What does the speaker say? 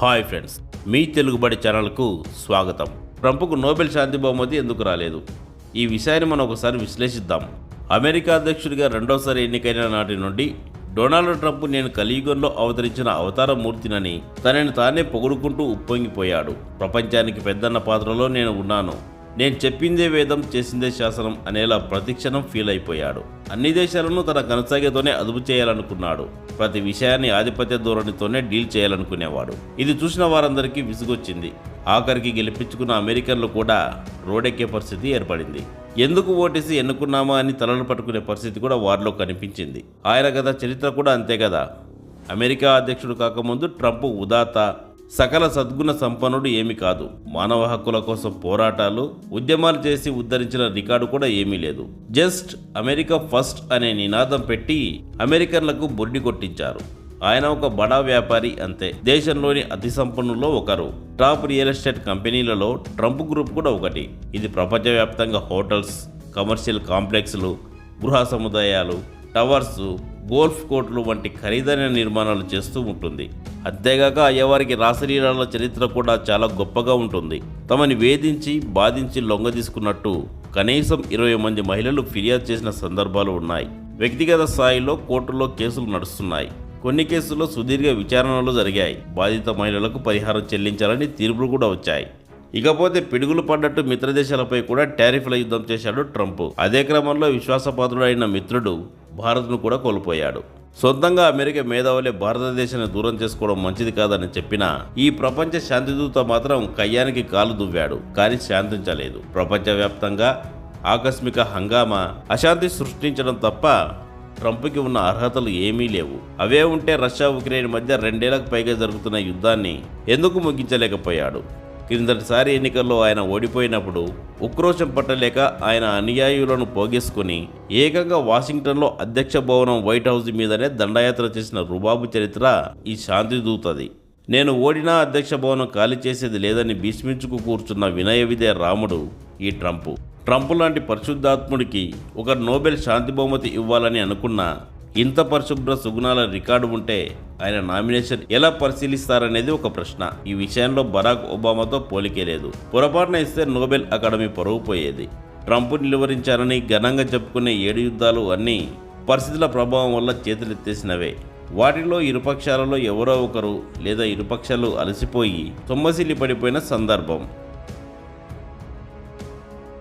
Hi friends మీ తెలుగుబడి ఛానల్కు స్వాగతం. ట్రంప్కు Nobel శాంతి బహుమతి ఎందుకు రాలేదు? ఈ విషయాన్ని మనం ఒకసారి విశ్లేషిద్దాం. అమెరికా అధ్యక్షుడిగా రెండోసారి ఎన్నికైన నాటి నుండి డొనాల్డ్ ట్రంప్ నేను కలియుగంలో అవతరించిన అవతార మూర్తినని తనని తానే పొగుడుకుంటూ ఉప్పొంగిపోయాడు. ప్రపంచానికి పెద్దన్న పాత్రలో నేను ఉన్నాను. నేను చెప్పిందే వేదం చేసిందే శాసనం అనేలా ప్రతిక్షణం ఫీల్ అయిపోయాడు. అన్ని దేశాలను తన కొనసాగేతోనే అదుపు చేయాలనుకున్నాడు. ప్రతి విషయాన్ని ఆధిపత్య ధోరణితోనే డీల్ చేయాలనుకునేవాడు. ఇది చూసిన వారందరికీ విసుగొచ్చింది. ఆఖరికి గెలిపించుకున్న అమెరికన్లు కూడా రోడెక్కే పరిస్థితి ఏర్పడింది. ఎందుకు ఓటేసి ఎన్నుకున్నామా అని తలలు పట్టుకునే పరిస్థితి కూడా వారిలో కనిపించింది. ఆయన కదా చరిత్ర కూడా అంతే కదా. అమెరికా అధ్యక్షుడు కాకముందు ట్రంప్ ఉదాత సకల సద్గుణ సంపన్నుడు ఏమీ కాదు. మానవ హక్కుల కోసం పోరాటాలు ఉద్యమాలు చేసి ఉద్ధరించిన రికార్డు కూడా ఏమీ లేదు. జస్ట్ అమెరికా ఫస్ట్ అనే నినాదం పెట్టి అమెరికన్లకు బొడ్డి కొట్టించారు. ఆయన ఒక బడా వ్యాపారి అంతే. దేశంలోని అతి సంపన్నుల్లో ఒకరు. టాప్ రియల్ ఎస్టేట్ కంపెనీలలో ట్రంప్ గ్రూప్ కూడా ఒకటి. ఇది ప్రపంచవ్యాప్తంగా హోటల్స్ కమర్షియల్ కాంప్లెక్స్లు గృహ సముదాయాలు టవర్స్ గోల్ఫ్ కోర్టులు వంటి ఖరీదైన నిర్మాణాలు చేస్తూ ఉంటుంది. అంతేగాక అయ్యవారికి రాసలీలాల చరిత్ర కూడా చాలా గొప్పగా ఉంటుంది. తమని వేధించి బాధించి లొంగదీసుకున్నట్టు కనీసం ఇరవై మంది మహిళలు ఫిర్యాదు చేసిన సందర్భాలు ఉన్నాయి. వ్యక్తిగత స్థాయిలో కోర్టులో కేసులు నడుస్తున్నాయి. కొన్ని కేసుల్లో సుదీర్ఘ విచారణలు జరిగాయి. బాధిత మహిళలకు పరిహారం చెల్లించాలని తీర్పులు కూడా వచ్చాయి. ఇకపోతే పిడుగులు పడ్డట్టు మిత్రదేశాలపై కూడా టారిఫ్ల యుద్ధం చేశాడు ట్రంప్. అదే క్రమంలో విశ్వాసపాత్రుడైన మిత్రుడు భారత్ను కూడా కోల్పోయాడు. సొంతంగా అమెరికా మేధావులే భారతదేశాన్ని దూరం చేసుకోవడం మంచిది కాదని చెప్పినా ఈ ప్రపంచ శాంతిదూత మాత్రం కయ్యానికి కాలు దువ్వాడు కానీ శాంతించలేదు. ప్రపంచవ్యాప్తంగా ఆకస్మిక హంగామా అశాంతి సృష్టించడం తప్ప ట్రంప్కి ఉన్న అర్హతలు ఏమీ లేవు. అవే ఉంటే రష్యా ఉక్రెయిన్ మధ్య రెండేళ్ళకు పైగా జరుగుతున్న యుద్ధాన్ని ఎందుకు ముగించలేకపోయాడు? క్రిందటిసారి ఎన్నికల్లో ఆయన ఓడిపోయినప్పుడు ఉక్రోషం పట్టలేక ఆయన అనుయాయులను పోగేసుకుని ఏకంగా వాషింగ్టన్లో అధ్యక్ష భవనం వైట్ హౌస్ మీదనే దండయాత్ర చేసిన రుబాబు చరిత్ర ఈ శాంతి దూతది. నేను ఓడినా అధ్యక్ష భవనం ఖాళీ చేసేది లేదని భీష్మించుకు కూర్చున్న వినయ విదే రాముడు ఈ ట్రంప్. ట్రంప్ లాంటి పరిశుద్ధాత్ముడికి ఒక నోబెల్ శాంతి బహుమతి ఇవ్వాలని అనుకున్నా ఇంత పరిశుభ్ర సుగుణాల రికార్డు ఉంటే ఆయన నామినేషన్ ఎలా పరిశీలిస్తారనేది ఒక ప్రశ్న. ఈ విషయంలో బరాక్ ఒబామాతో పోలికే లేదు. పొరపాటున ఇస్తే నోబెల్ అకాడమీ పరువు పోయేది. ట్రంప్ నిలువరించారని ఘనంగా చెప్పుకునే ఏడు యుద్ధాలు అన్నీ పరిస్థితుల ప్రభావం వల్ల చేతులెత్తేసినవే. వాటిలో ఇరుపక్షాలలో ఎవరో ఒకరు లేదా ఇరుపక్షాలు అలసిపోయి సొమ్మసిల్లి పడిపోయిన సందర్భం.